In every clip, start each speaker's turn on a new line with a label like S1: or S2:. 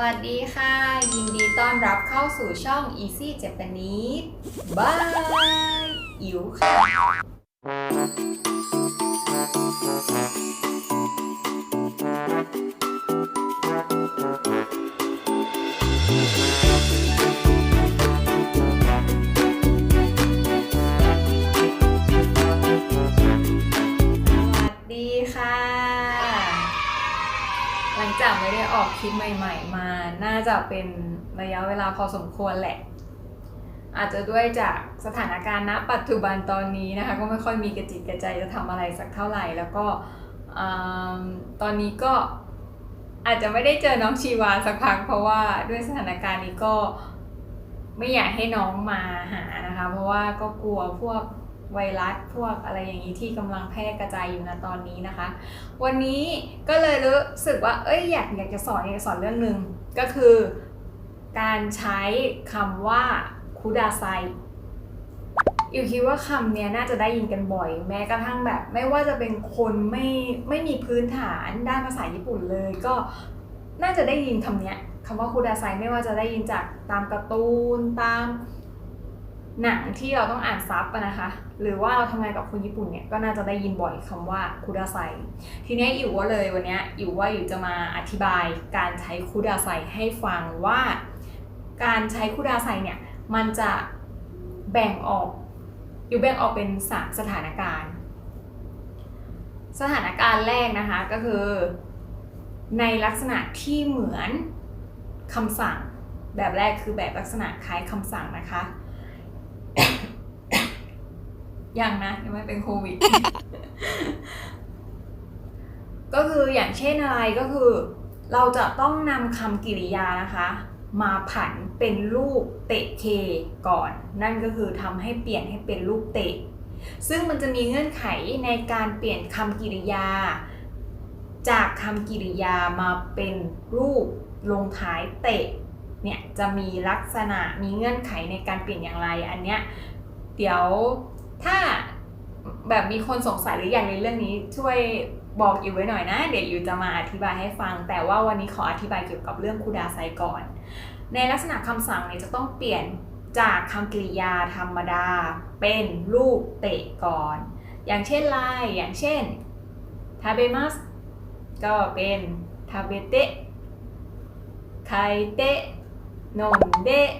S1: วัสดีค่ะ ยินดีต้อนรับเข้าสู่ช่อง Easy Japanese บายอิ๋วค่ะส ไม่ได้ออกคลิปใหม่ ๆ มา น่าจะเป็นระยะเวลาพอสมควรแหละ อาจจะด้วยจากสถานการณ์ณปัจจุบันตอนนี้นะคะ ก็ไม่ค่อยมีกระจิตกระใจจะทำอะไรสักเท่าไหร่ แล้วก็ตอนนี้ก็อาจจะไม่ได้เจอน้องชีวาสักพักเพราะว่าด้วยสถานการณ์นี้ก็ไม่อยากให้น้องมาหานะคะ เพราะว่าก็กลัวพวก ไวรัสพวกอะไรอย่างนี้ที่กำลังแพร่กระจายอยู่ณตอนนี้นะคะ วันนี้ก็เลยรู้สึกว่าเอ้ยอยากอยากจะสอนอยากจะสอนเรื่องหนึ่งก็คือการใช้คำว่าคุดาไซอยู่คิดว่าคำเนี้ยน่าจะได้ยินกันบ่อย แม้กระทั่งแบบ ไม่ว่าจะเป็นคนไม่ไม่มีพื้นฐานด้านภาษาญี่ปุ่นเลย ก็น่าจะได้ยินคำเนี้ยคำว่าคุดาไซไม่ว่าจะได้ยินจากตามการ์ตูนตาม หนังที่เราต้องอ่านซับนะคะ หรือว่าเราทำงานกับคนญี่ปุ่นเนี่ยก็น่าจะได้ยินบ่อยคำว่าคุดาไซทีนี้อิ๋วว่าเลยวันนี้อิ๋วว่าอิ๋วจะมาอธิบายการใช้คุดาไซให้ฟังว่า การใช้คุดาไซเนี่ยมันจะแบ่งออกอิ๋วแบ่งออกเป็นสามสถานการณ์ สถานการณ์แรกนะคะก็คือ ในลักษณะที่เหมือนคำสั่ง แบบแรกคือแบบลักษณะคล้ายคำสั่งนะคะ ยังนะยังไม่เป็นโควิด ก็คืออย่างเช่นอะไรก็คือ เราจะต้องนำคำกริยานะคะ มาผันเป็นรูปเตะเคก่อน นั่นก็คือทำให้เปลี่ยนให้เป็นรูปเตะ ซึ่งมันจะมีเงื่อนไขในการเปลี่ยนคำกริยา จากคำกริยามาเป็นรูปลงท้ายเตะเนี่ยจะมีลักษณะมีเงื่อนไขในการเปลี่ยนอย่างไร อันเนี้ยเดี๋ยว ถ้าแบบมีคนสงสัยหรืออยากเรียนเรื่องนี้ช่วยบอกอยู่ไว้หน่อยนะ เดี๋ยวอยู่จะมาอธิบายให้ฟัง แต่ว่าวันนี้ขออธิบายเกี่ยวกับเรื่องคูดาไซก่อน ในลักษณะคำสั่งเนี่ยจะต้องเปลี่ยนจากคำกริยาธรรมดา เป็นรูปเตะก่อน อย่างเช่นไรอย่างเช่นทาเบมัสก็เป็นทาเบเตะไคเตะนนเดะ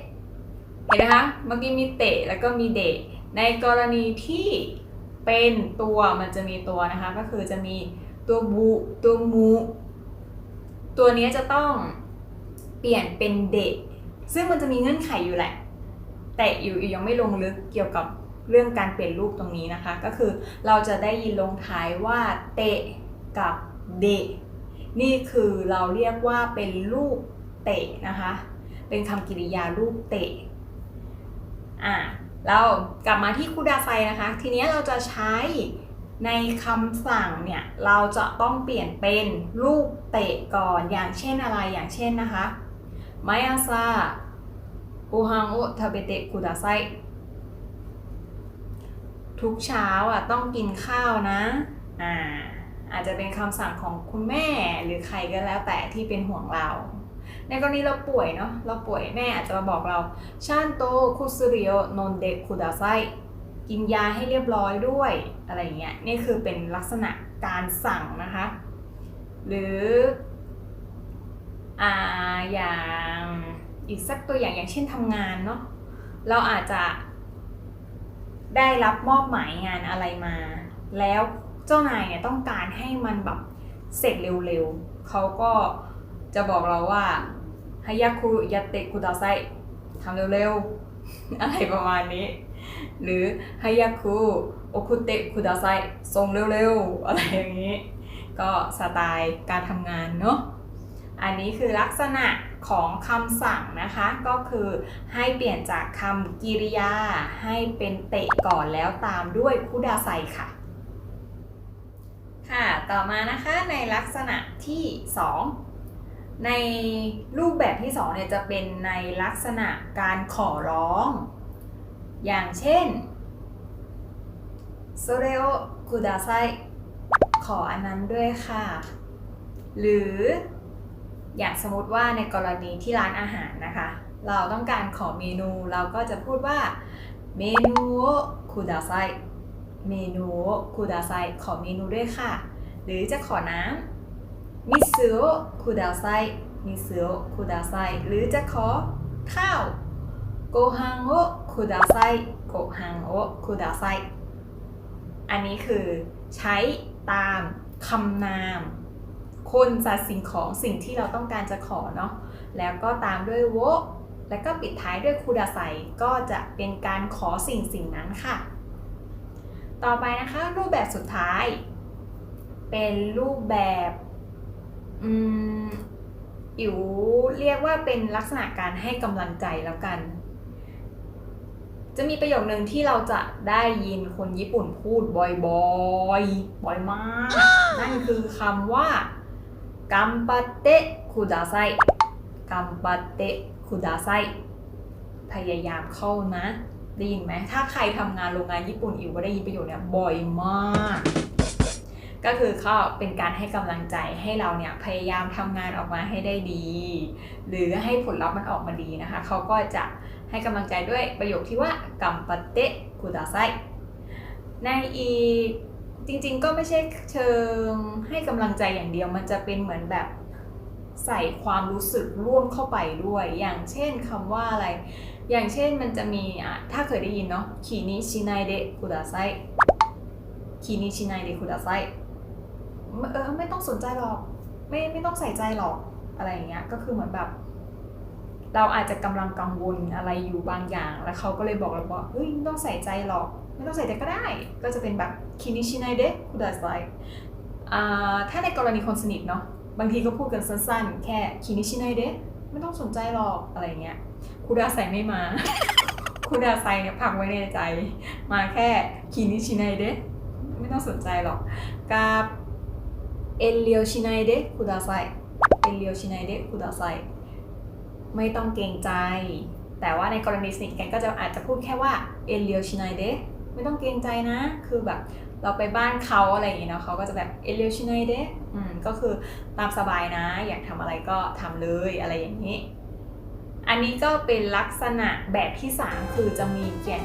S1: เห็นไหมคะ เมื่อกี้มีเตะแล้วก็มีเดะ ในกรณีที่เป็นตัวมันจะมีตัวนะคะก็คือจะมีตัวบูตัวมูตัวนี้จะต้องเปลี่ยนเป็นเดะซึ่งมันจะมีเงื่อนไขอยู่แหละ แต่อยู่อยู่ยังไม่ลงลึกเกี่ยวกับเรื่องการเปลี่ยนรูปตรงนี้นะคะ ก็คือเราจะได้ยินลงท้ายว่าเตะกับเดะนี่คือเราเรียกว่าเป็นรูปเตะนะคะ เป็นคำกริยารูปเตะอะ เรากลับมาที่คูดาไซนะคะ ทีนี้เราจะใช้ในคำสั่งเนี่ย เราจะต้องเปลี่ยนเป็นรูปเตะก่อนอย่างเช่นอะไรอย่างเช่นนะคะไมอาซาอูฮังอุทาเบเตคูดาไซทุกเช้าอะต้องกินข้าวนะอ่าอาจจะเป็นคำสั่งของคุณแม่หรือใครก็แล้วแต่ที่เป็นห่วงเรา ในกรณีเราป่วยเนาะเราป่วยแม่อาจจะมาบอกเราชันโตคุซุริโอนนเดคุดาไซกินยาให้เรียบร้อยด้วยอะไรเงี้ยนี่คือเป็นลักษณะการสั่งนะคะ หรืออ่าอย่างอีกสักตัวอย่างอย่างเช่นทำงานเนาะเราอาจจะได้รับมอบหมายงานอะไรมา แล้วเจ้านายเนี่ยต้องการให้มันแบบเสร็จเร็วๆเขาก็ จะบอกเราว่าฮายาคุยาเตคุดาไซทำเร็วๆ อะไรประมาณนี้ หรือฮายาคุโอคุเตคุดาไซส่งเร็วๆ อะไรอย่างนี้ ก็สไตล์การทำงานเนาะอันนี้คือลักษณะของคำสั่งนะคะ ก็คือให้เปลี่ยนจากคำกริยา ให้เป็นเตะก่อนแล้วตามด้วยคุดาไซค่ะ ค่ะ ต่อมานะคะในลักษณะที่ 2 ในรูปแบบที่2เนี่ยจะเป็นในลักษณะการขอร้อง อย่างเช่นโซเรโอคุดาไซขออันนั้นด้วยค่ะ หรืออย่างสมมติว่าในกรณีที่ร้านอาหารนะคะ เราต้องการขอเมนูเราก็จะพูดว่าเมนูคุดาไซเมนูคุดาไซขอเมนูด้วยค่ะ หรือจะขอน้ำ มิซึโอคุดาไซมิซึโอคุดาไซหรือจะขอข้าวโกฮังโอคุดาไซโกฮังโอคุดาไซอันนี้คือใช้ตามคำนาม คนสัตว์สิ่งของสิ่งที่เราต้องการจะขอเนาะแล้วก็ตามด้วยโวแล้วก็ปิดท้ายด้วยคูดาไซก็จะเป็นการขอสิ่งสิ่งนั้นค่ะ ต่อไปนะคะรูปแบบสุดท้าย เป็นรูปแบบ อืมอิ๋วเรียกว่าเป็นลักษณะการให้กำลังใจแล้วกัน จะมีประโยคนึงที่เราจะได้ยินคนญี่ปุ่นพูดบ่อยๆ บ่อยมาก นั่นคือคำว่ากัมปะเตะคุดาไซกัมปะเตะคุดาไซพยายามเข้านะ ได้ยินไหม ถ้าใครทำงานโรงงานญี่ปุ่นอิ๋วก็ได้ยินประโยคนี้บ่อยมาก ก็คือเขาเป็นการให้กำลังใจให้เราเนี่ยพยายามทำงานออกมาให้ได้ดี หรือให้ผลลัพธ์มันออกมาดีนะคะเขาก็จะให้กำลังใจด้วยประโยคที่ว่ากัมปะเตะคุดาไซในอีจริงๆ ก็ไม่ใช่เชิงให้กำลังใจอย่างเดียวมันจะเป็นเหมือนแบบใส่ความรู้สึกร่วมเข้าไปด้วย อย่างเช่นคำว่าอะไร อย่างเช่นมันจะมีอะถ้าเคยได้ยินเนาะคีนิชินายเดะคุดาไซคีนิชินายเดะคุดาไซ เออไม่ต้องสนใจหรอก ไม่ไม่ต้องใส่ใจหรอกอะไรอย่างเงี้ยก็คือเหมือนแบบ เราอาจจะกำลังกังวลอะไรอยู่บางอย่าง แล้วเขาก็เลยบอกเราว่าเฮ้ยไม่ต้องใส่ใจหรอก ไม่ต้องใส่ใจก็ได้ ก็จะเป็นแบบคินิชินายเดะคุดาไซอ่าถ้าในกรณีคนสนิทเนาะบางทีก็พูดกันสั้นๆ แค่คินิชินายเดะไม่ต้องสนใจหรอกอะไรเงี้ยคุดาไซไม่มาคุดาไซเนี่ยพักไว้ในใจ มาแค่คินิชินายเดะไม่ต้องสนใจหรอกกับ เอเลียวชินายเดะคุดาไซเอเลียวชินายเดะคุดาไซไม่ต้องเกรงใจ แต่ว่าในกรณีสนิทกันก็จะอาจจะพูดแค่ว่าเอเลียวชินายเดะไม่ต้องเกรงใจนะ คือแบบเราไปบ้านเขาอะไรอย่างเงี้ยเนาะเขาก็จะแบบเอเลียวชินายเดะอืมก็คือตามสบายนะ อยากทำอะไรก็ทำเลยอะไรอย่างนี้ อันนี้ก็เป็นลักษณะแบบที่ 3 คือจะมีแก่น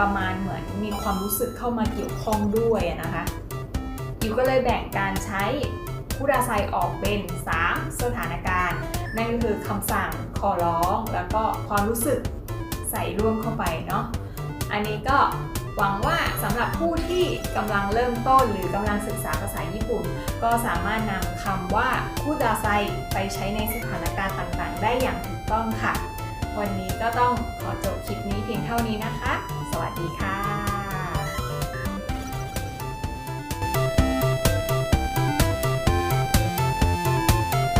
S1: ประมาณเหมือนมีความรู้สึกเข้ามาเกี่ยวข้องด้วยนะคะ อิวก็เลยแบ่งการใช้พูดาศัยออกเป็น 3 สถานการณ์ นั่นก็คือคำสั่งขอร้อง แล้วก็ความรู้สึกใส่ร่วมเข้าไปเนาะ อันนี้ก็หวังว่าสำหรับผู้ที่กำลังเริ่มต้นหรือกำลังศึกษาภาษาญี่ปุ่น ก็สามารถนำคำว่าคูดาไซไปใช้ในสถานการณ์ต่างๆ ได้อย่างถูกต้องค่ะ วันนี้ก็ต้องขอจบคลิปนี้เพียงเท่านี้นะคะ สวัสดีค่ะ